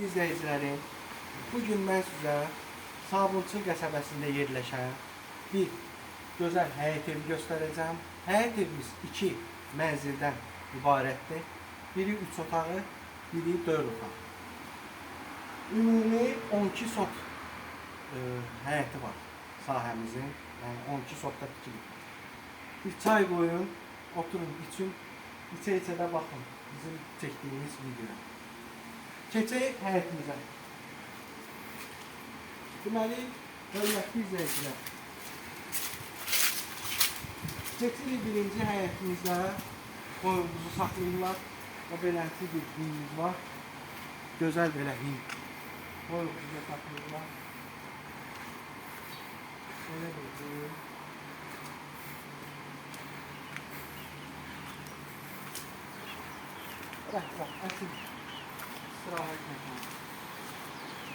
izləyicilərim, bugün mən sizə Sabunçu qəsəbəsində yerləşən bir gözəl həyət evi göstərəcəm. Həyət evimiz iki mənzildən ibarətdir. Biri üç otağı, biri dörd otaq. Ümumi 12 sot e, həyəti var sahəmizin. Yəni 12 sotda tikilib. Bir çay qoyun, oturun, için. İçə-içə də baxın bizim çəkdiyimiz videoya. Keçək həyətimizə. Deməli, hörmətli izləyicilər. Keçirik birinci həyətimizdə qoyunumuzu saxlayırlar. O beləsi bir hindimiz var. Gözəl belə hind. Qoyunumuzu saxlayırlar. Belə bir qoyun. Bak bak açın. İstirahət məkanı.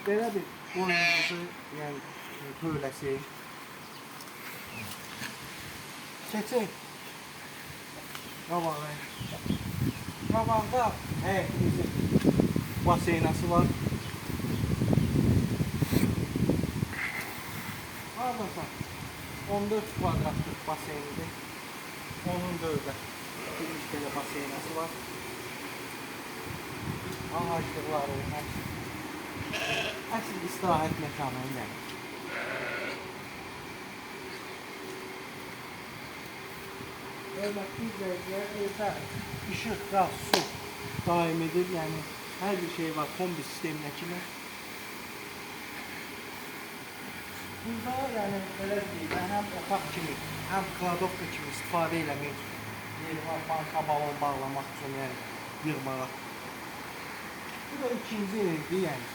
Belə bir qoyunumuzu yəni e, tövləsi. Keçək. Qabağa. Qabaqda həyətimizin baseynası var. Hardasa 14 kvadratlıq baseynidir. Onun dördə bir belə baseynası var. Ağaclıqları, həmçinin. Əsl istirahət məkanı yəni. Hörmətli izləyicilər, evdə işıq, qaz, su daimidir. Yəni hər bir şey var kombi sisteminə kimi. Burada yəni belə deyim, həm otaq kimi, həm kladovka kimi istifadə eləmək yeri var, banka balon bağlamaq üçün, yəni yığmağa. Bu da ikinci evdir yəni.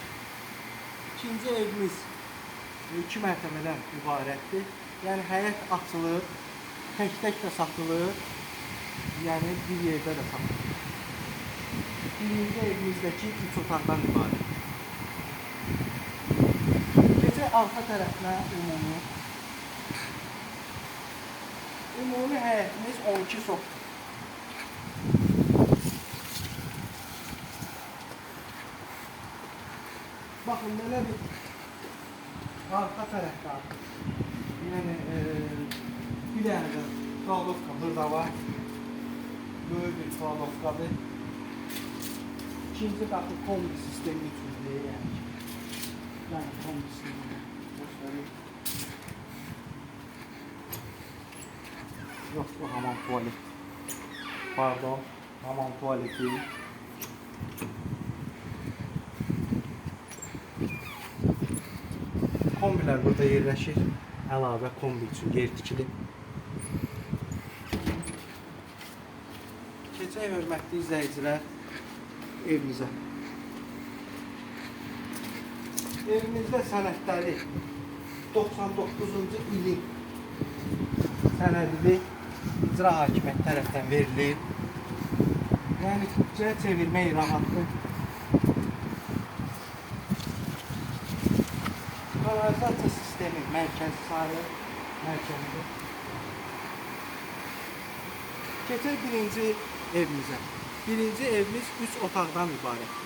İkinci evimiz iki mərtəbədən ibarətdir. Yəni həyət açılır, tək-tək də satılır. Yəni bir yerdə də satılır. Birinci evimizdəki üç otaqdan ibarət. Keçək arxa tərəfinə ümumi. Ümumi həyətimiz 12 sotdur. Bakın böyle bir arka tarafta. Yani e, bir tane de kaldofka burada var. Böyle bir kaldofkadır. İkinci katı kombi sistemi için diye yani. Yani kombi sistemi. Yok bu hamam tuvalet. Pardon. Hamam tuvaleti. Kombilər burada yerləşir. Əlavə kombi üçün yer tikilib. Keçək hörmətli izləyicilər evimizə. Evimizdə sənədləri 99-cu ilin sənədidir. İcra hakimiyyət tərəfdən verilir. Yəni çevirmək rahatdır. Kanalizasiya sistemi mərkəzi sahə mərkəzidir. Keçək birinci evimizə. Birinci evimiz 3 otaqdan ibarət.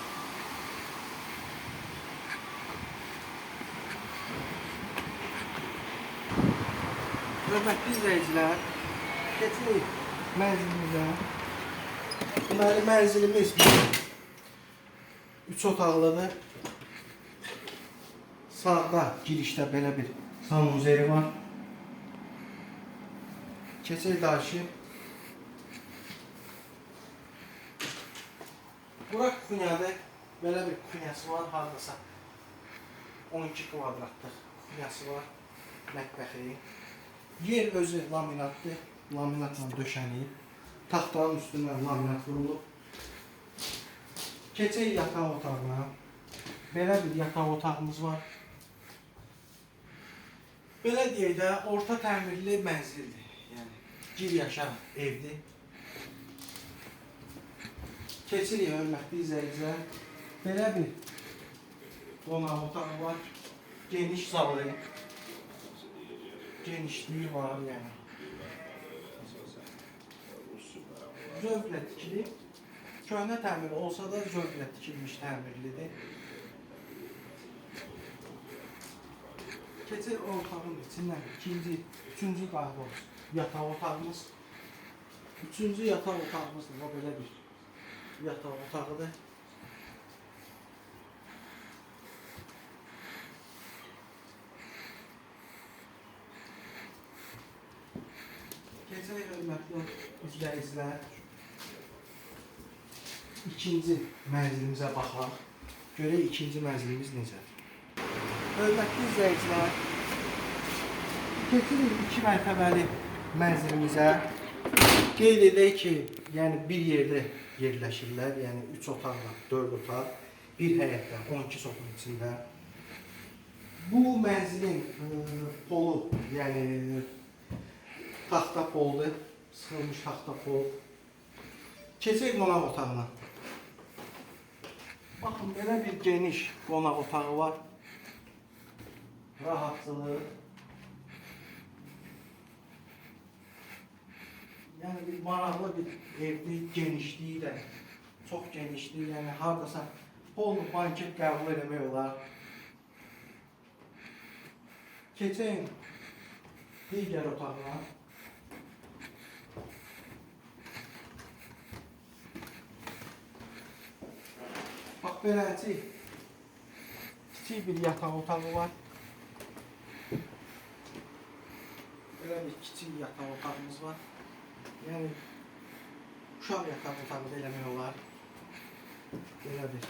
Hörmətli izləyicilər, keçək mənzilimizə. Deməli, mənzilimiz 3 otaqlıdır. Sağda girişdə belə bir sanuzeri var. Keçək daşı. Bura kunyadır. Belə bir kunyası var hardasa. 12 kvadratlıq kunyası var. Mətbəxi. Yer özü laminatdır. Laminatla döşənib. Taxtanın üstünə laminat vurulub. Keçək yataq otağına. Belə bir yataq otağımız var. Də, orta təmirli mənzildir. Yəni, gir yaşa evdir. Keçirik hörmətli izləyicilər. Belə bir qonaq otağı var. Geniş zalı. Genişliyi var yəni. Zövqlə tikilib. Köhnə təmir olsa da zövqlə tikilmiş təmirlidir. Keçək o otağın içindən ikinci, üçüncü daha doğrusu yataq otağımız. Üçüncü yataq otağımız da o belə bir yataq otağıdır. Keçək hörmətli izləyicilər. İkinci mənzilimizə baxaq. Görək ikinci mənzilimiz necədir. Hörmətli izləyicilər, keçirik iki mərtəbəli mənzilimizə. Qeyd edək ki, yəni bir yerdə yerləşirlər, yəni 3 otaqla 4 otaq, bir həyətdə 12 sotun içində. Bu mənzilin e, polu, yəni taxta poldur, sıxılmış taxta pol. Keçək qonaq otağına. Baxın, belə bir geniş qonaq otağı var. Rahatlıq. Yəni bir maraqlı bir evdir, genişliyi də çox genişdir. Yəni hardasa pol banket qəbul eləmək olar. Keçək digər otağına. Bax beləci bir yataq otağı var. Belə bir kiçik yataq otağımız var. Yəni uşaq yataq otağı da eləmək olar. Belə bir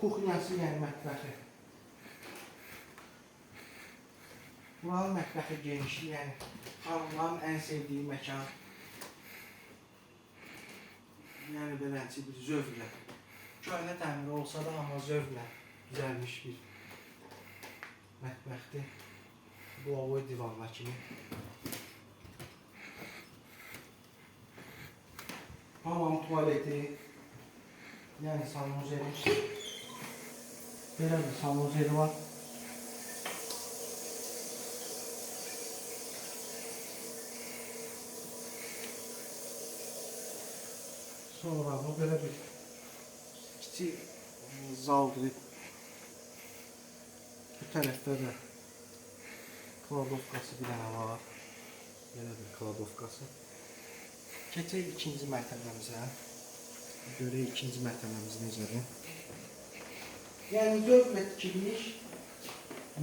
kuxnyası, yəni mətbəxi. Buranın mətbəxi genişli, yəni xanımların ən sevdiyi məkan. Yəni beləci bir zövqlə. Köhnə təmir olsa da amma zövqlə düzəlmiş bir mətbəxdir. Blovoy divanlar kimi. Hamam tualeti, yəni sanuzeli. Belə bir sanuzeli var. Sonra bu belə bir kiçik zaldır. Bu tərəfdə də kladovkası bir dənə var. Belə bir kladovkası. Keçək ikinci mərtəbəmizə. Görək ikinci mərtəbəmiz necədir. Yəni zövqlə tikilmiş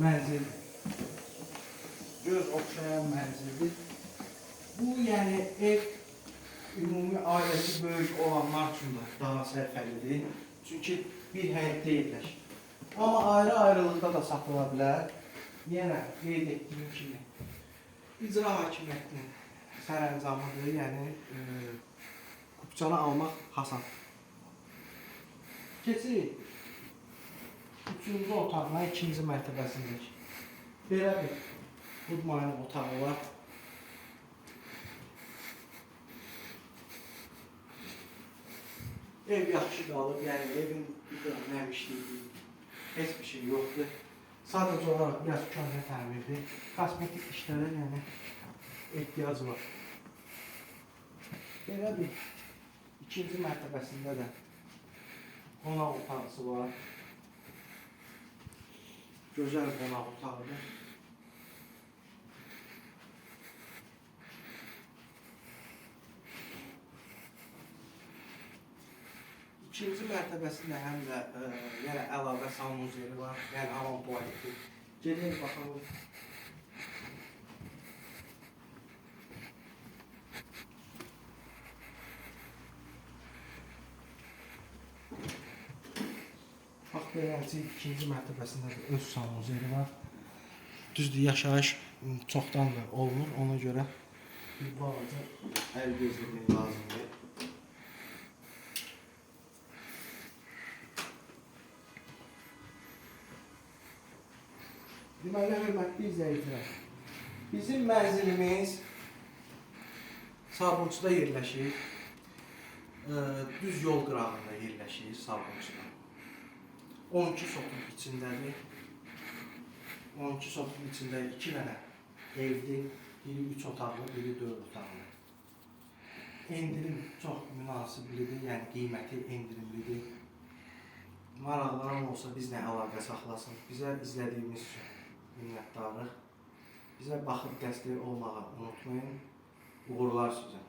mənzil. Göz oxşayan mənzildir. Bu yəni ev ümumi ailəsi böyük olanlar üçün də daha sərfəlidir. Çünki bir həyətdə yerləşir. Amma ayrı-ayrılıqda da satıla bilər. Yenə qeyd etdiyim kimi icra hakimiyyətinin sərəncamıdır, yəni e, kupçanı almaq hasad. Keçirik. Üçüncü otağına ikinci mərtəbəsindəki. Belə bir budmayın otağı var. Ev yaxşı qalıb, yəni evin nəmişliyi, heç bir şey yoxdur. Sadəcə olaraq biraz köhnə təmirdir. Kosmetik işlərə yəni ehtiyac var. Belə bir ikinci mərtəbəsində də qonaq otağısı var. Gözəl qonaq otağıdır. İkinci mərtəbəsində həm də e, yenə əlavə sanuzeli var, yəni hamam tualeti. Gedin baxalım. Bax beləncə ikinci mərtəbəsində də öz sanuzeli var. Düzdür, yaşayış çoxdan da olmur, ona görə bir balaca əl gözləmək lazımdır. Deməli, hörmətli izləyicilər, bizim mənzilimiz Sabunçuda yerləşir. Ə, düz yol qırağında yerləşir Sabunçuda. 12 sotun içindədir. 12 sotun içində 2 dənə evdir. Biri 3 otaqlı, biri 4 otaqlı. Endirim çox münasiblidir, yəni qiyməti endirimlidir. maraqlanan olsa bizlə əlaqə saxlasın. Bizə izlədiyiniz üçün minnətdarıq. Bizə baxıb dəstək olmağı unutmayın. Uğurlar sizə.